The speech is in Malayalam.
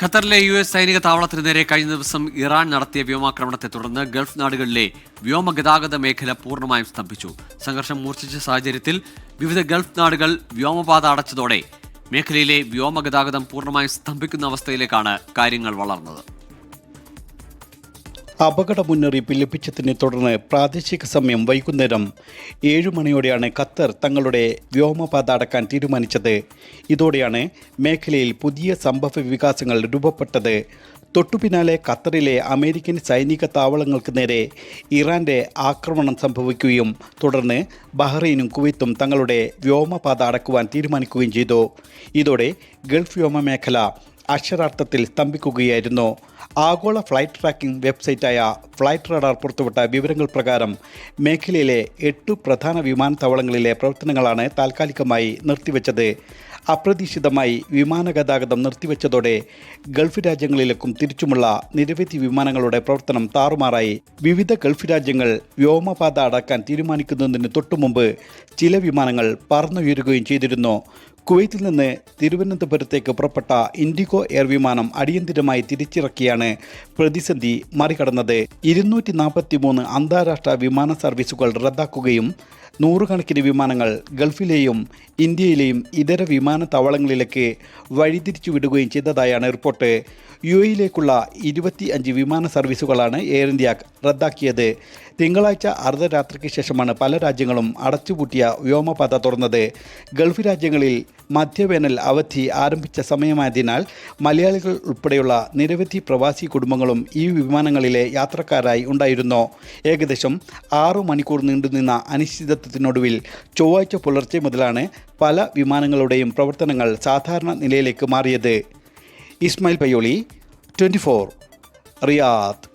ഖത്തറിലെ യു എസ് സൈനിക താവളത്തിന് നേരെ കഴിഞ്ഞ ദിവസം ഇറാൻ നടത്തിയ വ്യോമാക്രമണത്തെ തുടർന്ന് ഗൾഫ് നാടുകളിലെ വ്യോമഗതാഗത മേഖല പൂർണമായും സ്തംഭിച്ചു. സംഘർഷം മൂർച്ഛിച്ച സാഹചര്യത്തിൽ വിവിധ ഗൾഫ് നാടുകൾ വ്യോമപാത അടച്ചതോടെ മേഖലയിലെ വ്യോമഗതാഗതം പൂർണമായും സ്തംഭിക്കുന്ന അവസ്ഥയിലേക്കാണ് കാര്യങ്ങൾ വളർന്നത്. അപകട മുന്നറിയിപ്പ് ലഭിച്ചതിനെ തുടർന്ന് പ്രാദേശിക സമയം വൈകുന്നേരം ഏഴു മണിയോടെയാണ് ഖത്തർ തങ്ങളുടെ വ്യോമപാത അടക്കാൻ തീരുമാനിച്ചത്. ഇതോടെയാണ് മേഖലയിൽ പുതിയ സംഭവ വികാസങ്ങൾ രൂപപ്പെട്ടത്. തൊട്ടുപിന്നാലെ ഖത്തറിലെ അമേരിക്കൻ സൈനിക താവളങ്ങൾക്ക് നേരെ ഇറാന്റെ ആക്രമണം സംഭവിക്കുകയും തുടർന്ന് ബഹ്റൈനും കുവൈത്തും തങ്ങളുടെ വ്യോമപാത അടക്കുവാൻ തീരുമാനിക്കുകയും ചെയ്തു. ഇതോടെ ഗൾഫ് വ്യോമ മേഖല അക്ഷരാർത്ഥത്തിൽ സ്തംഭിക്കുകയായിരുന്നു. ആഗോള ഫ്ലൈറ്റ് ട്രാക്കിംഗ് വെബ്സൈറ്റായ ഫ്ലൈറ്റ് റഡാർ പുറത്തുവിട്ട വിവരങ്ങൾ പ്രകാരം മേഖലയിലെ എട്ട് പ്രധാന വിമാനത്താവളങ്ങളിലെ പ്രവർത്തനങ്ങളാണ് താൽക്കാലികമായി നിർത്തിവെച്ചത്. അപ്രതീക്ഷിതമായി വിമാന ഗതാഗതം നിർത്തിവെച്ചതോടെ ഗൾഫ് രാജ്യങ്ങളിലേക്കും തിരിച്ചുമുള്ള നിരവധി വിമാനങ്ങളുടെ പ്രവർത്തനം താറുമാറായി. വിവിധ ഗൾഫ് രാജ്യങ്ങൾ വ്യോമപാത അടക്കാൻ തീരുമാനിക്കുന്നതിന് തൊട്ടുമുമ്പ് ചില വിമാനങ്ങൾ പറന്നുയരുകയും ചെയ്തിരുന്നു. കുവൈത്തിൽ നിന്ന് തിരുവനന്തപുരത്തേക്ക് പുറപ്പെട്ട ഇൻഡിഗോ എയർ വിമാനം അടിയന്തിരമായി തിരിച്ചിറക്കിയാണ് പ്രതിസന്ധി മറികടന്നത്. ഇരുന്നൂറ്റി നാൽപ്പത്തി മൂന്ന് അന്താരാഷ്ട്ര വിമാന സർവീസുകൾ റദ്ദാക്കുകയും നൂറുകണക്കിന് വിമാനങ്ങൾ ഗൾഫിലെയും ഇന്ത്യയിലെയും ഇതര വിമാനത്താവളങ്ങളിലേക്ക് വഴിതിരിച്ചു വിടുകയും ചെയ്തതായാണ് റിപ്പോർട്ട്. യു എയിലേക്കുള്ള ഇരുപത്തി അഞ്ച് വിമാന സർവീസുകളാണ് എയർ ഇന്ത്യ റദ്ദാക്കിയത്. തിങ്കളാഴ്ച അർദ്ധരാത്രിക്ക് ശേഷമാണ് പല രാജ്യങ്ങളും അടച്ചുപൂട്ടിയ വ്യോമപാത തുറന്നത്. ഗൾഫ് രാജ്യങ്ങളിൽ മധ്യവേനൽ അവധി ആരംഭിച്ച സമയമായതിനാൽ മലയാളികൾ ഉൾപ്പെടെയുള്ള നിരവധി പ്രവാസി കുടുംബങ്ങളും ഈ വിമാനങ്ങളിലെ യാത്രക്കാരായി ഉണ്ടായിരുന്നു. ഏകദേശം ആറു മണിക്കൂർ നീണ്ടുനിന്ന അനിശ്ചിതത്വത്തിനൊടുവിൽ ചൊവ്വാഴ്ച പുലർച്ചെ മുതലാണ് പല വിമാനങ്ങളുടെയും പ്രവർത്തനങ്ങൾ സാധാരണ നിലയിലേക്ക് മാറിയത്. Ismail Payyoli twenty Riyadh.